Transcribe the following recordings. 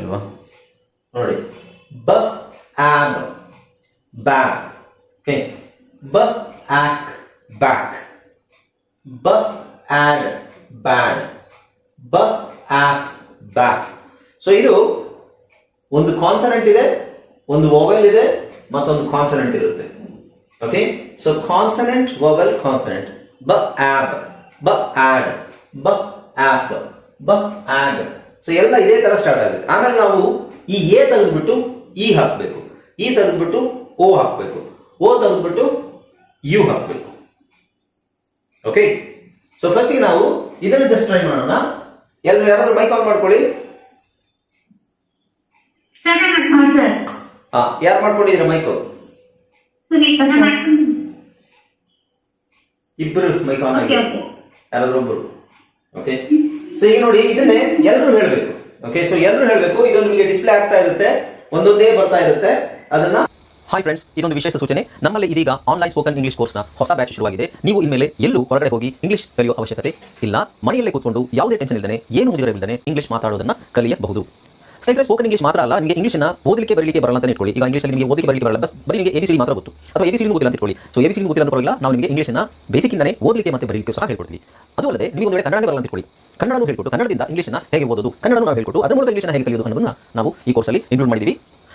ಇಲ್ವಾ ನೋಡಿ. ಬ ಆಬ್ bag. Okay b ack back b ad bad b af back so ಇದು ಒಂದು ಕಾನ್ಸನೆಂಟ್ ಇದೆ, ಒಂದು ವೊವೆಲ್ ಇದೆ, ಮತ್ತೊಂದು ಕಾನ್ಸನೆಂಟ್ ಇರುತ್ತೆ. Okay so consonant vowel consonant ಬ ಆಬ್ ಬ ಆಡ್ ಬ ಆಫ್ ಬ ಆಡ್ ಸೊ ಎಲ್ಲ ಇದೇ ತರ ಸ್ಟಾರ್ಟ್ ಆಗುತ್ತೆ. ಆಮೇಲೆ ನಾವು ಈ ಎ ತೆಗೆದ್ಬಿಟ್ಟು ಇ ಹಾಕಬೇಕು. ಇ ತೆಗೆದ್ಬಿಟ್ಟು ಓ ಹಾಕಬೇಕು. ಓ ತೆಗೆದ್ಬಿಟ್ಟು ಯು ಹಾಕಬೇಕು. ಓಕೆ ಸೊ ಫಸ್ಟಿಗೆ ನಾವು ಇದನ್ನು ಜಸ್ಟ್ ಟ್ರೈ ಮಾಡೋಣ. ಎಲ್ಲರೂ ಯಾರಾದ್ರೂ ಮೈಕ್ ಆನ್ ಮಾಡ್ಕೊಳ್ಳಿ? ಹಾ ಯಾರು ಮಾಡ್ಕೊಂಡಿದ್ದೀರಾ ಮೈಕ್ ಇಬ್ಬರು ಮೈಕ್ ಆನ್ ಆಗಿದೆ ಯಾರಾದ್ರೂ ಒಬ್ರು. ಓಕೆ ಸೊ ಈಗ ನೋಡಿ, ಇದನ್ನೇ ಎಲ್ಲರೂ ಹೇಳ್ಬೇಕು. ಓಕೆ ಸೊ ಎಲ್ಲರೂ ಹೇಳಬೇಕು, ಇದು ನಿಮಗೆ ಡಿಸ್ಪ್ಲೇ ಆಗ್ತಾ ಇರುತ್ತೆ, ಒಂದೊಂದೇ ಬರ್ತಾ ಇರುತ್ತೆ. ಅದನ್ನ ಹಾಯ್ ಫ್ರೆಂಡ್ಸ್ ಇದೊಂದು ವಿಶೇಷ ಸೂಚನೆ. ನಮ್ಮಲ್ಲಿ ಇದೀಗ ಆನ್ಲೈನ್ ಸ್ಪೋಕನ್ ಇಂಗ್ಲಿಷ್ ಕೋರ್ಸ್ನ ಹೊಸ ಬ್ಯಾಚ್ ಶುರುವಾಗಿದೆ. ನೀವು ಇನ್ಮೇಲೆ ಎಲ್ಲೂ ಹೊರಗಡೆ ಹೋಗಿ ಇಂಗ್ಲಿಷ್ ಕಲಿಯುವ ಅವಶ್ಯಕತೆ ಇಲ್ಲ. ಮನೆಯಲ್ಲೇ ಕೂತ್ಕೊಂಡು ಯಾವುದೇ ಟೆನ್ಷನ್ ಇಲ್ಲದೆ ಏನು ಮುಗಿದಿರಬಿಲ್ಲದೆ ಇಂಗ್ಲಿಷ್ ಮಾತಾಡೋದನ್ನ ಕಲಿಯಬಹುದು. ಸ್ನೇಹಿತರೆ ಸ್ಪೋಕನ್ ಇಂಗ್ಲಿಷ್ ಮಾತ್ರ ಅಲ್ಲ, ನಿಮಗೆ ಇಂಗ್ಲಿಷ್ನ ಓದಲಿಕ್ಕೆ, ಬರಲಿಕ್ಕೆ ಬರಲ್ಲ ಅಂತ ಇಟ್ಕೊಳ್ಳಿ. ಈಗ ಇಂಗ್ಲಿಷ್ ನಿಮಗೆ ಓದಲಿಕ್ಕೆ, ಬರಲಿಕ್ಕೆ ಬರಲ್ಲ. ಬಸ್ ಬರೀ ನಿಮಗೆ ಎಬಿಸಿ ಮಾತ್ರ ಗೊತ್ತು. ಅಥವಾ ಎಬಿಸಿ ಓದಿಲ್ಲ ಅಂತ ಇಟ್ಕೊಳ್ಳಿ. ಸೊ ಎಬಿಸಿ ಗೊತ್ತಿಲ್ಲ ಅಂತ ಪರವಾಗಿಲ್ಲ. ನಾವು ನಿಮಗೆ ಇಂಗ್ಲಿಷ್ನ ಬೇಸಿಕ್ಕಿಂದನೇ ಓದಲಿಕ್ಕೆ ಮತ್ತೆ ಬರಲಿಕ್ಕೆ ಸಹ ಹೇಳ್ಕೊಡ್ತೀವಿ. ಅದು ಅಲ್ಲದೆ ನೀವು ಒಂದು ವೇಳೆ ಕನ್ನಡ ಬರಲ್ಲ ಅಂತ ಇಟ್ಕೊಳ್ಳಿ. ಕನ್ನಡನೂ ಹೇಳ್ಕೊಟ್ಟು, ಕನ್ನಡದಿಂದ ಇಂಗ್ಲಿಷ್ನ ಹೇಗೆ ಓದೋದು? ಕನ್ನಡನೂ ನಾವು ಹೇಳ್ಕೊಟ್ಟು, ಅದರ ಮೂಲಕ ಇಂಗ್ಲಿಷ್ನ ಹೇಗೆ ಕಲಿಯೋದು ಅನ್ನೋದನ್ನ ನಾವು ಈ ಕೋರ್ಸಲ್ಲಿ ಇನ್ಕ್ಲೂಡ್ ಮಾಡಿದ್ದೀವಿ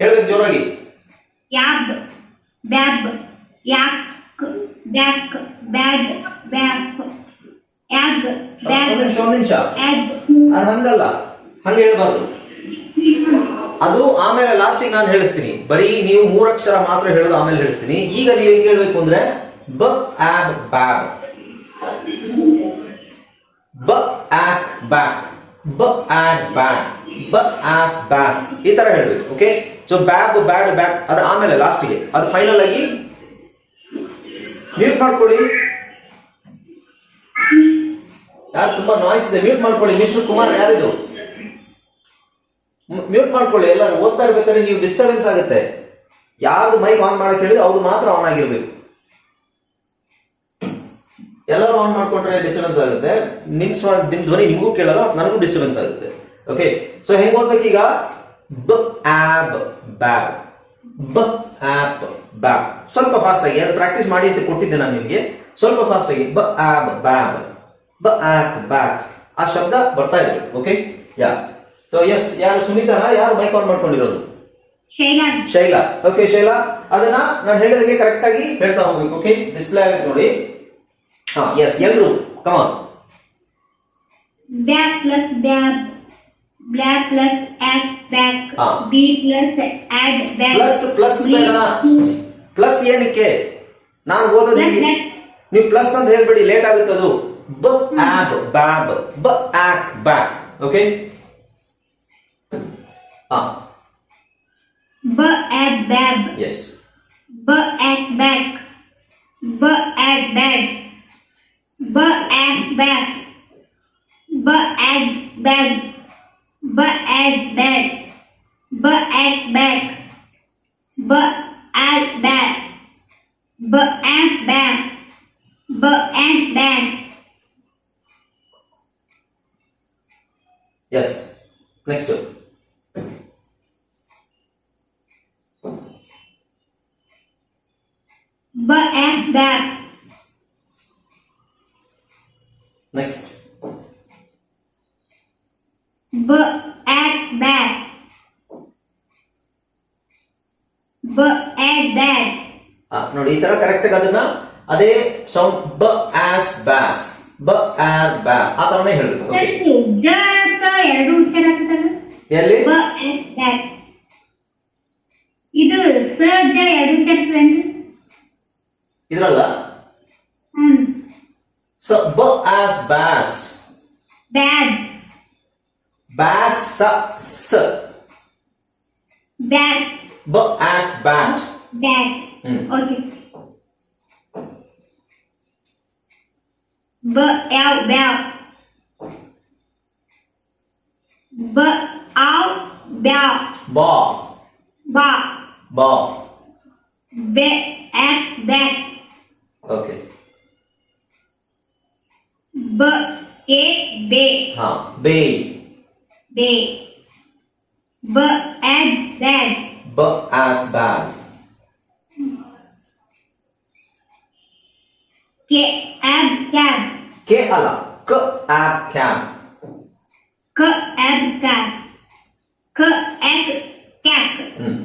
ಹೇಳ್ಬೇಕು ಜೋರಾಗಿ. ಯಾಬ್ ಬ್ಯಾಬ್ ಯಾಕ್ ಬ್ಯಾಕ್ ಬ್ಯಾಡ್ ಬ್ಯಾಪ್ ಯಾಗ್ ಒಂದ್ ಬ್ಯಾಗ್ ನಿಮಿಷ ಒಂದ್ ನಿಮಿಷ. ಯಾಗ್ ಅದು ಹಂಗಲ್ಲ. ಹಂಗೆ ಹೇಳ್ಬಾರ್ದು. ಅದು ಆಮೇಲೆ ಲಾಸ್ಟಿಗೆ ನಾನು ಹೇಳಿಸ್ತೀನಿ. ಬರೀ ನೀವು ಮೂರಕ್ಷರ ಮಾತ್ರ ಹೇಳೋದು ಆಮೇಲೆ ಹೇಳಿಸ್ತೀನಿ. ಈಗ ನೀವು ಹೆಂಗ್ ಹೇಳ್ಬೇಕು ಅಂದ್ರೆ ಬ ಆಬ್ ಬ್ಯಾಬ್ b ack back b ad back b af back ಈ ತರ ಹೇಳ್ಬೇಕು okay so bab bad back ಅದು ಆಮೇಲೆ ಲಾಸ್ಟಿಗೆ ಅದು ಫೈನಲ್ ಆಗಿ ಮ್ಯೂಟ್ ಮಾಡ್ಕೊಳ್ಳಿ. ಯಾರು ತುಂಬಾ ನಾಯ್ಸ್ ಇದೆ ಮ್ಯೂಟ್ ಮಾಡ್ಕೊಳ್ಳಿ. ಮಿಸ್ಟರ್ ಕುಮಾರ್ ಯಾರಿದು? ಮ್ಯೂಟ್ ಮಾಡ್ಕೊಳ್ಳಿ. ಎಲ್ಲರೂ ಓದ್ತಾ ಇರ್ಬೇಕಾದ್ರೆ ನೀವು ಡಿಸ್ಟರ್ಬೆನ್ಸ್ ಆಗುತ್ತೆ. ಯಾರ್ದು ಮೈಕ್ ಆನ್ ಮಾಡಕ್ ಹೇಳಿದ್ರೆ ಅವ್ರು ಮಾತ್ರ ಆನ್ ಆಗಿರ್ಬೇಕು. ಎಲ್ಲರೂ ಆನ್ ಮಾಡ್ಕೊಂಡ್ರೆ ಡಿಸ್ಟರ್ಬೆನ್ಸ್ ಆಗುತ್ತೆ. ನಿಮ್ ನಿಮ್ ಧ್ವನಿ ನಿಮಗೂ ಕೇಳಲ್ಲ ನನಗೂ ಡಿಸ್ಟರ್ಬೆನ್ಸ್ ಆಗುತ್ತೆ. ಓಕೆ ಸೊ ಹೆಂಗ್ ಓದ್ಬೇಕೀಗ? ಬ ಆಬ್ ಬ್ಯಾಬ್ ಬ ಆಪ್ ಬ್ಯಾಬ್ ಸ್ವಲ್ಪ ಫಾಸ್ಟ್ ಆಗಿ ಅದು ಪ್ರಾಕ್ಟೀಸ್ ಮಾಡಿ ಅಂತ ಕೊಟ್ಟಿದ್ದೆ ನಾನು ನಿಮಗೆ. ಸ್ವಲ್ಪ ಫಾಸ್ಟ್ ಆಗಿ ಬ ಆಬ್ ಬ್ಯಾಬ್ ಬ ಆಪ್ ಬ್ಯಾಕ್ ಆ ಶಬ್ದ ಬರ್ತಾ ಇದೆ ಓಕೆ ಯಾ ಸೊ ಎಸ್ ಯಾರು ಸುನೀತಾನ ಯಾರು ಮೈಕ್ ಆನ್ ಮಾಡ್ಕೊಂಡಿರೋದು? ಶೈಲಾ. ಶೈಲಾ. ಓಕೆ ಶೈಲಾ. ಅದನ್ನ ನಾನು ಹೇಳಿದಾಗೆ ಕರೆಕ್ಟ್ ಆಗಿ ಹೇಳ್ತಾ ಹೋಗ್ಬೇಕು ಓಕೆ ಡಿಸ್ಪ್ಲೇ ಆಗುತ್ತೆ ನೋಡಿ. ಹಾ ಎಸ್ ಎಲ್ರು come on back plus bab black plus ad back ಹಾ. B plus ad back plus plus ಬೇಡ ಪ್ಲಸ್ ಏನಕ್ಕೆ ನಾನು ಓದೋದು Plus, ಹಿಂಗೆ. plus. ನೀವು ಪ್ಲಸ್ ಅಂತ ಹೇಳ್ಬೇಡಿ ಲೇಟ್ ಆಗುತ್ತೆ ಅದು ಬ ಆಬ್ ಬ್ಯಾಬ್ ಬ ಆಕ್ ಬ್ಯಾಕ್ ಓಕೆ ಹಾ b ad bab yes B at back. B at bed. B at back. B at bed. B at bat. B at bat. B at bat. B at bat. B at bat. Yes. Next one. ಈ ತರ correct ಆಗಿ ಅದನ್ನ ಅದೇ sound ಬ as ಬ್ಯಾಸ್ ಬ R ಬ್ಯಾ ಆ ತರನೇ ಹೇಳಬೇಕು. ಓಕೆ ಎರಡು ಉಚ್ಚಾರ ಎಲ್ಲಿ? ಇದು ಸ ಜ ಎರಡು ಉಚ್ಚಾರ ಇದ್ರಲ್ಲ? ಸ ಬ as ಬ್ಯಾಸ್ ಬ್ಯಾಸ್ ಬ್ಯಾಸ್ s s. Bass b at bat bat Hmm. bell bell b out bell ball. Ball. Ball. B at back okay. B a bay हाँ bay bay b as bad b as bass K as cat. K ಅಲ್ಲ ಕ at can K as cat. K as cat. Hmm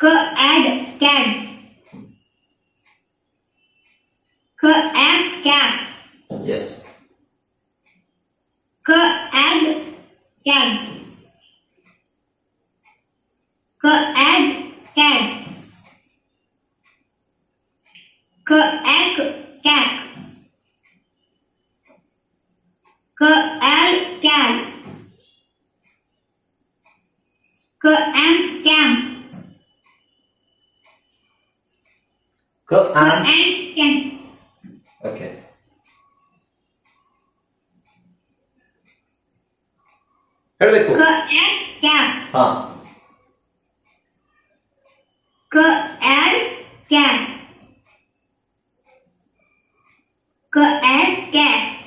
K as cat. K as cat. Yes K as cat. हाँ k as cat k as cat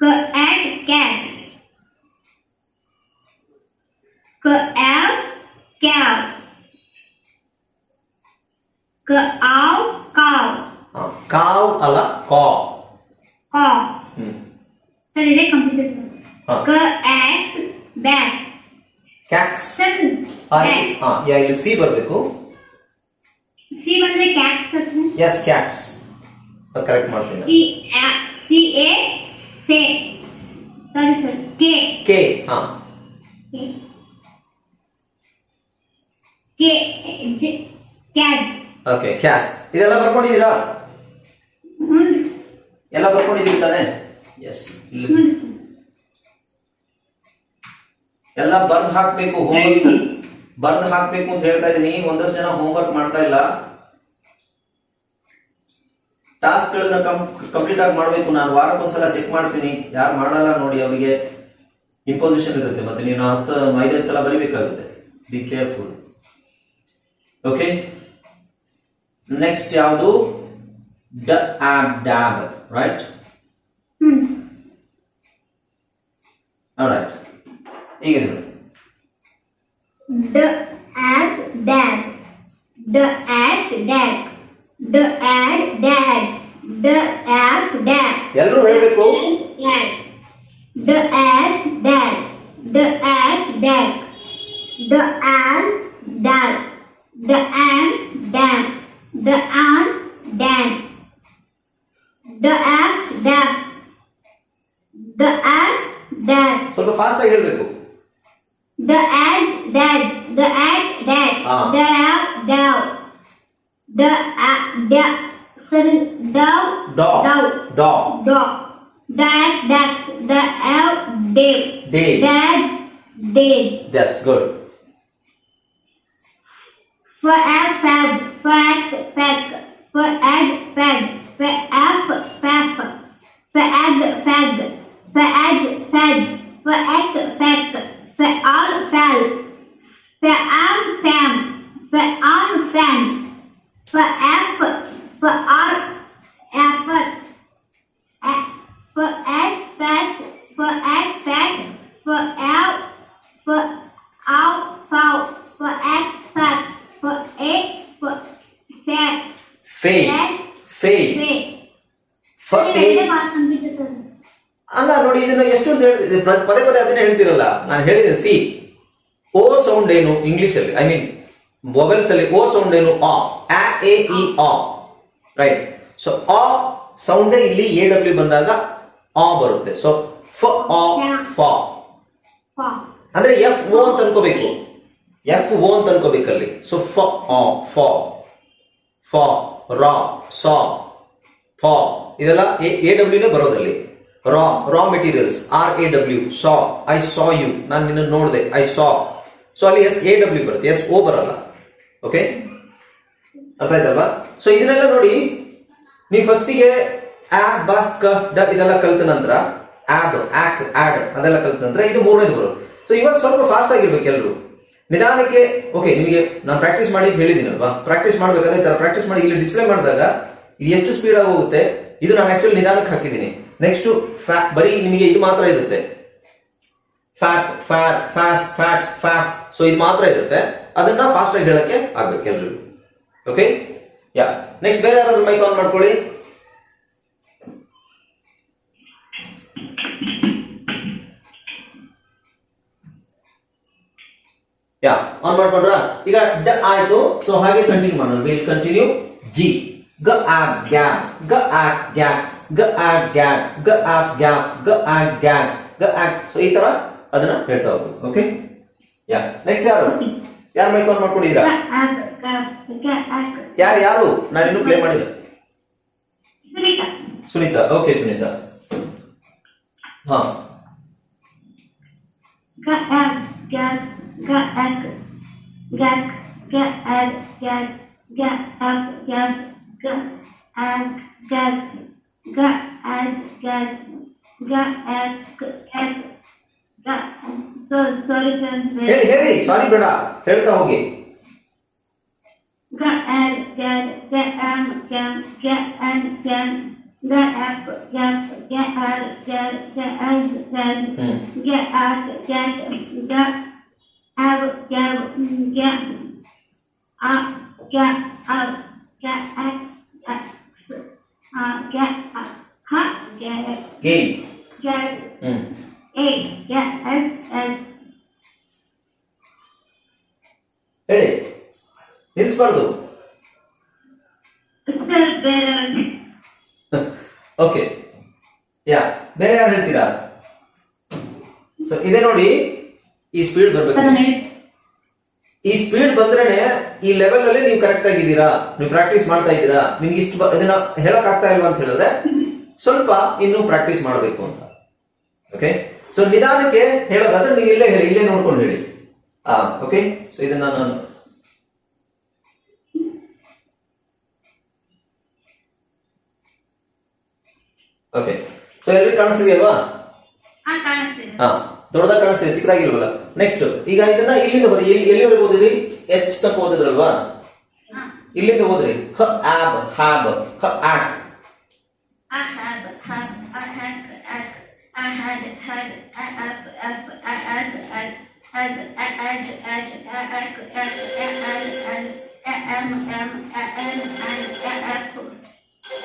k at cat k al cal k ow cow cow अला कॉ कॉ sir ये complete हाँ क S ಹಾ K as bat. ಕ್ಯಾಕ್ಸ್ Sir, ಹಾ bat. ಹಾ ಯಾ ಇಲ್ಲಿ ಸಿ ಬರಬೇಕು C ಬಂದ್ರೆ cat sir. ಎಸ್ ಕ್ಯಾಕ್ಸ್ ಕರೆಕ್ಟ್ ಮಾಡ್ತೀನಿ C A C A C sorry sir K K ಹಾ K K J cat okay ಕ್ಯಾಸ್ ಇದೆಲ್ಲ ಬರ್ಕೊಂಡಿದ್ದೀರಾ ಹ್ಞೂ ಎಲ್ಲ ಬರ್ಕೊಂಡಿದ್ದೀರಿ ತಾನೆ ಎಸ್ ಹ್ಞೂ ಎಲ್ಲ ಬರ್ದ್ ಹಾಕ್ಬೇಕು ಹೋಮ್ವರ್ಕ್ ಬರ್ದ್ ಹಾಕ್ಬೇಕು ಅಂತ ಹೇಳ್ತಾ ಇದೀನಿ ಒಂದಷ್ಟು ಜನ ಹೋಮ್ವರ್ಕ್ ಮಾಡ್ತಾ ಇಲ್ಲ. ಟಾಸ್ಕ್ ಗಳನ್ನ ಕಂಪ್ಲೀಟ್ ಆಗಿ ಮಾಡ್ಬೇಕು ನಾನು ವಾರಕ್ಕೊಂದ್ಸಲ ಚೆಕ್ ಮಾಡ್ತೀನಿ. ಯಾರು ಮಾಡಲ್ಲ ನೋಡಿ ಅವರಿಗೆ. ಇಂಪೋಸಿಷನ್ ಇರುತ್ತೆ ಮತ್ತೆ ನೀನು ಹತ್ತು ಐದೈದು ಸಲ ಬರಿಬೇಕಾಗುತ್ತೆ. ಬಿ ಕೇರ್ಫುಲ್ ಓಕೆ ನೆಕ್ಸ್ಟ್ ಯಾವುದು? ಡ ಆಬ್ ಡ್ಯಾಬ್ ರೈಟ್ ರೈಟ್ ಈಗ ನೋಡಿ. D as dad D as dad D as dad D as dad ಎಲ್ರೂ ಹೇಳ್ಬೇಕು Dad. The as dad. The as dad. The as dad. The as dad. The as dad. The as dad. The as dad. ಸ್ವಲ್ಪ fast ಆಗಿ ಹೇಳ್ಬೇಕು The ad that the ad that. Ah. The app down the ad the sun down Dog. down Dog. dog the egg that's the L dip Day. that did That's good. for F fab for egg fag for ad fag for F fab for ad fag for ad fag for egg fag فعل فعل فعل فعل فعل فعل فأف فأر أفر فأس فاس فأس فات فأو فأو فاو فأس فات فأ فات فات فات فات فات ಅಲ್ಲ ನೋಡಿ, ಇದನ್ನ ಎಷ್ಟು ಅಂತ ಹೇಳಿದ್ರೆ ಪದೇ ಪದೇ ಅದನ್ನೇ ಹೇಳ್ತಿರಲ್ಲ. ನಾನು ಹೇಳಿದೆ, ಸಿ. ಓ ಸೌಂಡ್ ಏನು ಇಂಗ್ಲಿಷ್ ಅಲ್ಲಿ ಐ ಮೀನ್ ಮೊಬೈಲ್ಸ್ ಅಲ್ಲಿ ಓ ಸೌಂಡ್ ಏನು ಆ ಎ, ಇ, ಆ. ರೈಟ್ ಸೊ ಆ ಸೌಂಡ್ ಇಲ್ಲಿ ಎ, ಡಬ್ಲ್ಯೂ ಬಂದಾಗ ಆ ಬರುತ್ತೆ. ಸೊ ಫ, ಆ, ಫ. ಫಾ ಅಂದ್ರೆ ಎಫ್, ಓ ಅಂತ ಅನ್ಕೋಬೇಕು. ಎಫ್, ಓ ಅಂತ ಅನ್ಕೋಬೇಕಲ್ಲಿ. ಸೊ ಫ, ಆ, ಫ. ಫ, ರ, ಸ ಫ ಇದೆಲ್ಲ ಎ ಡಬ್ಲ್ಯೂನೇ ಬರೋದಲ್ಲಿ raw raw materials R A W saw I saw you ನಾನು ನಿನ್ನ ನೋಡಿದೆ. ಐ ಸಾ ಸೊ ಅಲ್ಲಿ ಎಸ್ ಎ ಡಬ್ಲ್ಯೂ ಬರುತ್ತೆ. ಎಸ್ ಓ ಬರಲ್ಲ. ಓಕೆ ಅರ್ಥ ಆಯ್ತಲ್ವಾ? ಸೊ ಇದನ್ನೆಲ್ಲ ನೋಡಿ, ನೀವು ಫಸ್ಟಿಗೆ ಆಬ್ ಕ, ಡ ಇದೆಲ್ಲ ಕಲಿತ ನಂತರ, ಆಬ್, ಆಕ್, ಆಡ್ ಅದೆಲ್ಲ ಕಲಿತ ನಂತರ ಇದು ಮೂರನೇದು ಬರೋದು ಸೊ ಇವಾಗ ಸ್ವಲ್ಪ ಫಾಸ್ಟ್ ಆಗಿರ್ಬೇಕು ಎಲ್ಲರೂ ನಿಧಾನಕ್ಕೆ ಓಕೆ ನಿಮಗೆ ನಾನು ಪ್ರಾಕ್ಟೀಸ್ ಮಾಡಿ ಅಂತ ಹೇಳಿದ್ದೀನಲ್ವಾ? ಪ್ರಾಕ್ಟೀಸ್ ಮಾಡ್ಬೇಕಾದ್ರೆ ಈ ಥರ ಪ್ರಾಕ್ಟೀಸ್ ಮಾಡಿ ಇಲ್ಲಿ ಡಿಸ್ಪ್ಲೇ ಮಾಡಿದಾಗ ಇದು ಎಷ್ಟು ಸ್ಪೀಡ್ ಆಗಿ ಹೋಗುತ್ತೆ? ಇದು ನಾನು ಆಕ್ಚುಲಿ ನಿಧಾನಕ್ಕೆ ಹಾಕಿದ್ದೀನಿ. ನೆಕ್ಸ್ಟ್ ಬರೀ ನಿಮಗೆ ಇದು ಮಾತ್ರ ಇರುತ್ತೆ. Fat fat fas fat fat so ಇದು ಮಾತ್ರ ಇರುತ್ತೆ. ಅದನ್ನ ಫಾಸ್ಟ್ ಆಗಿ ಹೇಳಕ್ಕೆ ಆಗ್ಬೇಕು ಎಲ್ರಿಗೂ. ಓಕೆ ಯಾ ನೆಕ್ಸ್ಟ್ ಬೇರೆ ಯಾರಾದ್ರೂ ಮೈಕ್ ಆನ್ ಮಾಡ್ಕೊಳ್ಳಿ. ಯಾ ಆನ್ ಮಾಡ್ಕೊಂಡ್ರ? ಈಗ ಆಯ್ತು. ಸೊ ಹಾಗೆ ಕಂಟಿನ್ಯೂ ಮಾಡೋಣ. ವಿಲ್ ಕಂಟಿನ್ಯೂ ಜಿ ಗ, a gap g, a gap g ap gap g af gaf g a gag ಗ ಆ ಸೊ ಈ ತರ ಅದನ್ನ ಹೇಳ್ತಾ ಹೋಗ್ಬೋದು ಓಕೆ ಯಾ ನೆಕ್ಸ್ಟ್ ಯಾರು? ಯಾರು ಮೈಕ್ ಆನ್ ಮಾಡ್ಕೊಂಡಿದ್ದೀರಾ? ಯಾರು ಯಾರು? ನಾನು ಇನ್ನೂ ಪ್ಲೇ ಮಾಡಿಲ್ಲ. ಸುನೀತಾ. ಓಕೆ ಸುನೀತಾ. ಹಾ. Sorry, ಹೇಳಿ ಹೇಳಿ ಸಾರಿ ಬೇಡ ಹೇಳ್ತಾ ಹೋಗಿ Ga and gan, ga am gan, ga and gan, ga ap gan, ga ar gan, ga and gan, ಹ್ಮ್ ಆ ಗೆ ಆ ಹ ಗೆ ಹೇಳಿ. ತಿಳಿಸ್ಪಡೋ ಕ್ಿಸ್ ಬೇರೆ ಓಕೆ ಯಾ ಬೇರೆ ಅವರು ಹೇಳ್ತೀರಾ? ಸೋ ಇದೆ ನೋಡಿ ಈ ಸ್ಪೀಡ್ ಬರಬೇಕು ಈ ಸ್ಪೀಡ್ ಬಂದ್ರೆ ಈ ಲೆವೆಲ್ ಅಲ್ಲಿ ನೀವು ಕರೆಕ್ಟ್ ಆಗಿದ್ದೀರಾ? ನೀವು ಪ್ರಾಕ್ಟೀಸ್ ಮಾಡ್ತಾ ಇದ್ದೀರಾ? ನಿಮ್ಗೆ ಇಷ್ಟು ಇದನ್ನ ಹೇಳಕ್ ಆಗ್ತಾ ಇಲ್ವಾ ಅಂತ ಹೇಳಿದ್ರೆ ಸ್ವಲ್ಪ ಇನ್ನೂ ಪ್ರಾಕ್ಟೀಸ್ ಮಾಡಬೇಕು ಅಂತ. ಓಕೆ ಸೊ ನಿಧಾನಕ್ಕೆ ಹೇಳೋದಾದ್ರೆ ನೀವು ಇಲ್ಲೇ ಹೇಳಿ ಇಲ್ಲೇ ನೋಡ್ಕೊಂಡು ಹೇಳಿ. ಆ ಓಕೆ ಸೊ ಇದನ್ನ ನಾನು ಓಕೆ ಸೊ ಎಲ್ಲಿ ಕಾಣಿಸ್ತಿದೆಯಲ್ವಾ? ಹಾ. ದೊಡ್ಡದಾಗಿ ಕಾಣಿಸ್ತಿದೆ ಚಿಕ್ಕದಾಗಿಲ್ವಲ್ಲ ನೆಕ್ಸ್ಟ್ ಈಗ ಇದನ್ನ ಇಲ್ಲಿಂದ ಬರೀ ಎಲ್ಲಿ ಎಲ್ಲಿವರೆಗೆ ಓದಿರಿ ಎಚ್ ತನಕ ಓದಿದ್ರಲ್ವಾ? ಇಲ್ಲಿಂದ ಓದ್ರಿ. ಹ ಆಬ್ ಹ್ಯಾಬ್ ಹ ಆಕ್.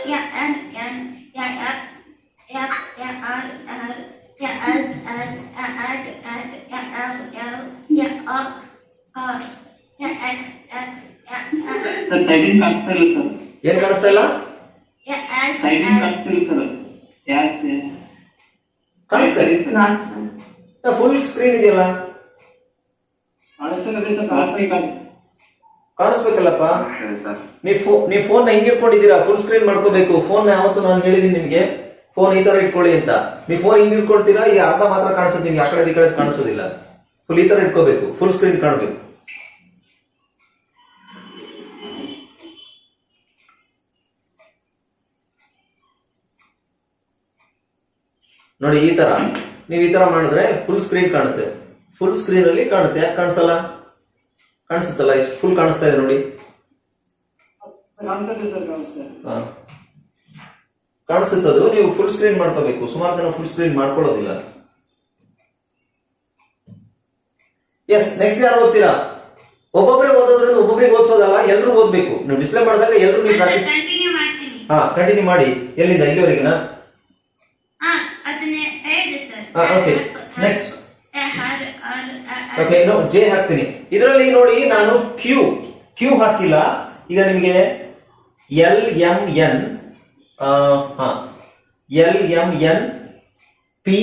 Yeah, have, ಸರ್ ಸೈಡಿಂಗ್ ಕಾಣಿಸ್ತಾ ಇಲ್ಲ ಸರ್ ಏನ್ ಕಾಣಿಸ್ತಾ ಇಲ್ಲ? ಸೈಡಿಂಗ್ ಕಾಣಿಸ್ತಾ ಇಲ್ಲ ಸರ್ ಯಾಸ್ ಕಾಣಿಸ್ತಾ ಇದೆ ಫುಲ್ ಸ್ಕ್ರೀನ್ ಇದೆಯಲ್ಲ? ಕಾಣಿಸ್ತಾ ಇದೆ ಸರ್ ಕಾಣಿಸ್ತಾ ಕಾಣಿಸ್ತಾ ಕಾಣಿಸ್ಬೇಕಲ್ಲಪ್ಪ? ಸರಿ ಸರ್ ನೀವು ಫೋನ್ ನೀವು ಫೋನ್ ಹೆಂಗ್ ಇಟ್ಕೊಂಡಿದ್ದೀರಾ ಫುಲ್ ಸ್ಕ್ರೀನ್ ಮಾಡ್ಕೋಬೇಕು. ಫೋನ್ ಯಾವತ್ತು ನಾನು ಹೇಳಿದೀನಿ ನಿಮಗೆ. ಫೋನ್ ಈ ತರ ಇಟ್ಕೊಳ್ಳಿ ಅಂತ. ನೀವು ಫೋನ್ ಹಿಂಗೆ ಇಟ್ಕೊಳ್ತೀರಾ ಈ ಅರ್ಧ ಮಾತ್ರ ಕಾಣಿಸುತ್ತೆ ನಿಮ್ಗೆ. ಆ ಕಡೆ ಈ ಕಡೆ ಕಾಣಿಸೋದಿಲ್ಲ. ಫುಲ್ ಈ ತರ ಇಟ್ಕೋಬೇಕು. ಫುಲ್ ಸ್ಕ್ರೀನ್ ಕಾಣಬೇಕು. ನೋಡಿ ಈ ತರ. ನೀವು ಈ ತರ ಮಾಡಿದ್ರೆ ಫುಲ್ ಸ್ಕ್ರೀನ್ ಕಾಣುತ್ತೆ. ಫುಲ್ ಸ್ಕ್ರೀನ್ ಅಲ್ಲಿ ಕಾಣುತ್ತೆ. ಯಾಕೆ ಕಾಣಿಸಲ್ಲ? ಕಾಣಿಸುತ್ತಲ್ಲ? ಇಷ್ಟು ಫುಲ್ ಕಾಣಿಸ್ತಾ ಇದೆ ನೋಡಿ. ಕಾಣಿಸುತ್ತದು ನೀವು ಫುಲ್ ಸ್ಕ್ರೀನ್ ಮಾಡ್ಕೋಬೇಕು. ಸುಮಾರು ಜನ ಫುಲ್ ಸ್ಕ್ರೀನ್ ಮಾಡ್ಕೊಳ್ಳೋದಿಲ್ಲ. ಎಸ್ ನೆಕ್ಸ್ಟ್ ಯಾರು ಓದ್ತೀರಾ? ಒಬ್ಬೊಬ್ರೆ ಓದೋದ್ರಿಂದ ಒಬ್ಬೊಬ್ರಿಗೆ ಓದಿಸೋದಲ್ಲ ಎಲ್ಲರೂ ಓದ್ಬೇಕು. ನೀವು ಡಿಸ್ಪ್ಲೇ ಮಾಡಿದಾಗ ಎಲ್ಲರೂ ನೀವು ಪ್ರಾಕ್ಟೀಸ್ ಹಾ ಕಂಟಿನ್ಯೂ ಮಾಡಿ. ಎಲ್ಲಿಂದ? ಇಲ್ಲಿವರೆಗಿನ ಹಾ ಅದನ್ನೇ ಹೇಳಿದೆ ಸರ್ ಹಾ okay next okay no J ಹಾಕ್ತೀನಿ. ಇದರಲ್ಲಿ ನೋಡಿ ನಾನು ಕ್ಯೂ ಕ್ಯೂ ಹಾಕಿಲ್ಲ. ಈಗ ನಿಮಗೆ ಎಲ್ ಎಂ ಎನ್ ಹಾ. L M N P